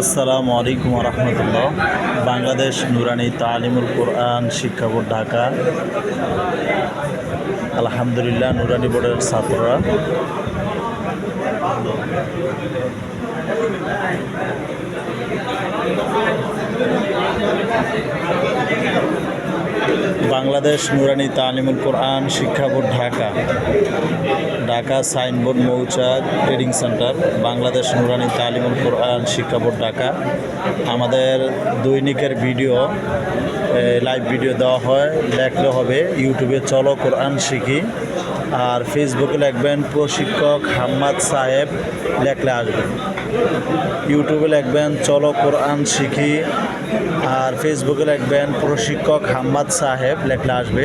আসসালামু আলাইকুম রহমতুল্লাহ বাংলাদেশ নুরানি তালিমুল কোরআন শিক্ষা বোর্ড, ঢাকা। আলহামদুলিল্লাহ, নুরানি বোর্ডের ছাত্ররা। Bangladesh Nurani Talimul Quran Shiksha board, Dhaka. Dhaka signboard Mouchak trading centre, Bangladesh Nurani Talimul Quran শিক্ষা বোর্ড, ঢাকা। আমাদের দৈনিকের ভিডিও লাইভ ভিডিও দেওয়া হয় লেখলে হবে। ইউটিউবে চলো কোরআন শিখি। আর ফেসবুকে লিখবেন, প্রশিক্ষক হাম্মাদ সাহেব লেখলে আসবেন ইউটিউবে লিখবেন, চলো কোরআন শিখি। আর ফেসবুকে লিখবেন, প্রশিক্ষক হাম্মাদ সাহেব লেখলে আসবে।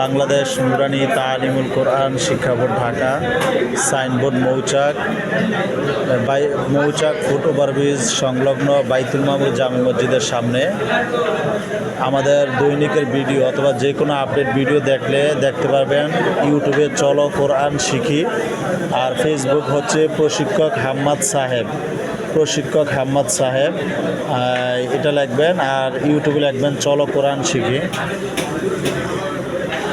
Bangladesh Nurani Talimul Quran Shiksha board Dhaka. Signboard Mouchak Mouchak foot overbridge সংলগ্ন বাইতুল মামুর জামি মসজিদের সামনে। আমাদের দৈনিকের ভিডিও অথবা যে কোনো আপডেট ভিডিও দেখলে দেখতে পারবেন। ইউটিউবে চলো কোরআন শিখি। আর ফেসবুক হচ্ছে প্রশিক্ষক হাম্মাদ সাহেব। প্রশিক্ষক হাম্মাদ সাহেব এটা লিখবেন আর ইউটিউবে লিখবেন চলো কোরআন শিখি।